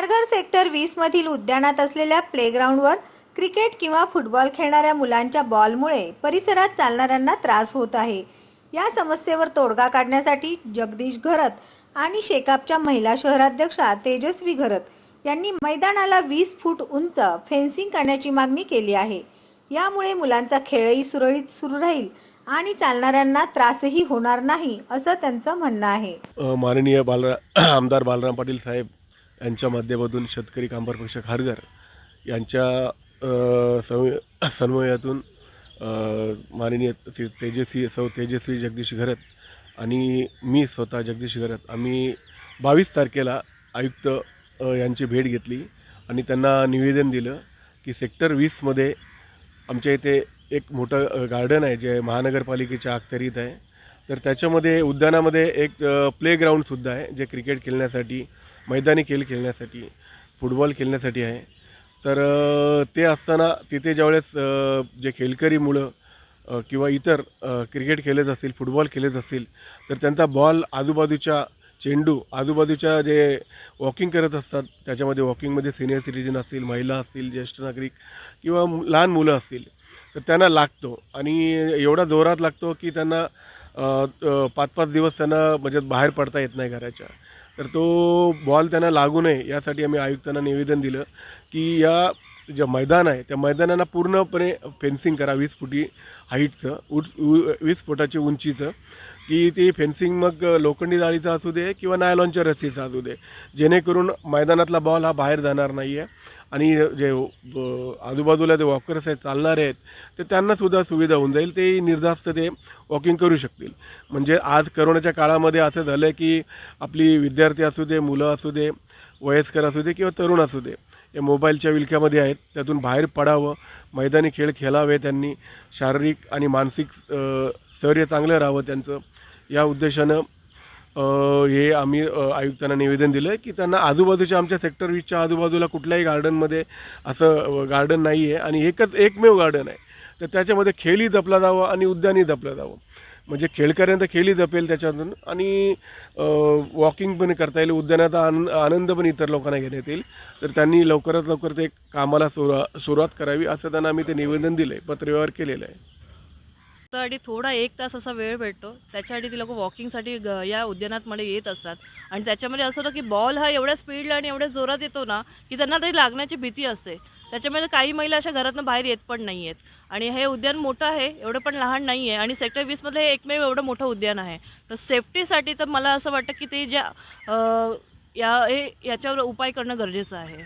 Kharghar sector वीस मधील उद्यानात असलेल्या प्लेग्राऊंडवर क्रिकेट किंवा फुटबॉल खेळणाऱ्या मुलांच्या बॉलमुळे परिसरात चालणाऱ्यांना त्रास होत आहे. या समस्येवर तोडगा काढण्यासाठी जगदीश घरत आणि शेकापच्या महिला शहराध्यक्षा तेजस्वी घरत यांनी मैदानाला वीस फूट उंच फेन्सिंग करण्याची मागणी केली आहे. यामुळे मुलांचा खेळही सुरळीत सुरू राहील आणि चालणाऱ्यांना त्रासही होणार नाही असं त्यांचं म्हणणं आहे. माननीय बालरा आमदार बालराम पाटील साहेब यांच्या माध्यमातून शेतकरी कामगार पक्ष खारघर यांच्या सम समन्वयातून माननीय ते- तेजस्वी सौ तेजस्वी जगदीश घरत आणि मी स्वतः जगदीश घरत आम्ही बावीस तारखेला आयुक्त यांची भेट घेतली आणि त्यांना निवेदन दिलं की सेक्टर वीसमध्ये आमच्या इथे एक मोठं गार्डन आहे जे महानगरपालिकेच्या अखत्यारीत आहे. तर त्याच्यामध्ये उद्यानामध्ये एक प्लेग्राउंडसुद्धा आहे जे क्रिकेट खेळण्यासाठी मैदानी खेळ खेळण्यासाठी फुटबॉल खेळण्यासाठी आहे. तर ते असताना तिथे ज्यावेळेस जे खेळकरी मुलं किंवा इतर क्रिकेट खेळत असतील फुटबॉल खेळत असतील तर त्यांचा बॉल आजूबाजूच्या चेंडू आजूबाजूच्या जे वॉकिंग करत असतात त्याच्यामध्ये वॉकिंगमध्ये सिनियर सिटीजन असतील महिला असतील ज्येष्ठ नागरिक किंवा लहान मुलं असतील तर त्यांना लागतो. आणि एवढा जोरात लागतो की त्यांना पाच पाच दिवस त्यांना म्हणजे बाहेर पडता येत नाही घराच्या. तर तो बॉल त्यांना लागू नये यासाठी आम्ही आयुक्तांना निवेदन दिलं की या जे मैदान आहे त्या मैदानाला पूर्णपणे फेन्सिंग करा वीस फुटी हाईटचं उट उ- वीस फुटाची उंचीचं की ती फेन्सिंग मग लोखंडी जाळीचं असू दे किंवा नायलॉनच्या रस्सीचं असू दे. जेणेकरून मैदानातला बॉल हा बाहेर जाणार नाही आहे आणि जे आजूबाजूला जे वॉकर्स आहेत चालणारे आहेत तर त्यांनासुद्धा सुविधा होऊन जाईल. ते निर्धास्त ते वॉकिंग करू शकतील. म्हणजे आज करोनाच्या काळामध्ये असं झालं आहे की आपली विद्यार्थी असू दे मुलं असू दे वयस्कर असू दे किंवा तरुण असू दे हे मोबाईलच्या विलक्यामध्ये आहेत. त्यातून बाहेर पडावं. मैदानी खेळ खेळावे त्यांनी. शारीरिक आणि मानसिक स्थैर्य चांगलं राहावं त्यांचं. या उद्देशानं हे आम्ही आयुक्तांना निवेदन दिलं आहे की त्यांना आजूबाजूच्या आमच्या सेक्टर वीसच्या आजूबाजूला कुठल्याही गार्डनमध्ये असं गार्डन नाही आहे आणि एकच एकमेव गार्डन आहे. तर त्याच्यामध्ये खेळही जपला जावं आणि उद्यानही जपलं जावं. म्हणजे खेळकऱ्यांत खेळही जपेल त्याच्यातून आणि वॉकिंग पण करता येईल उद्यानाचा आनंद आनंद पण इतर लोकांना घेण्यात येईल. तर त्यांनी लवकरात लवकर ते कामाला सुरुवा सुरुवात करावी असं त्यांना आम्ही ते निवेदन दिलं आहे पत्रव्यवहार केलेलं आहे. आणि थोडा एक तास असा वेळ भेटतो. त्याच्यासाठी ती लोक वॉकिंगसाठी ग या उद्यानातमध्ये येत असतात. आणि त्याच्यामध्ये असं होतं की बॉल हा एवढ्या स्पीडला आणि एवढ्या जोरात येतो ना की त्यांना तरी लागण्याची भीती असते. त्याच्यामध्ये काही महिला अशा घरातनं बाहेर येत पण नाही आहेत आणि हे उद्यान मोठं आहे एवढं पण लहान नाही आहे आणि सेक्टर वीसमधलं हे एकमेव एवढं मोठं उद्यान आहे. तर सेफ्टीसाठी तर मला असं वाटतं की ते ज्या या हे याच्यावर उपाय करणं गरजेचं आहे.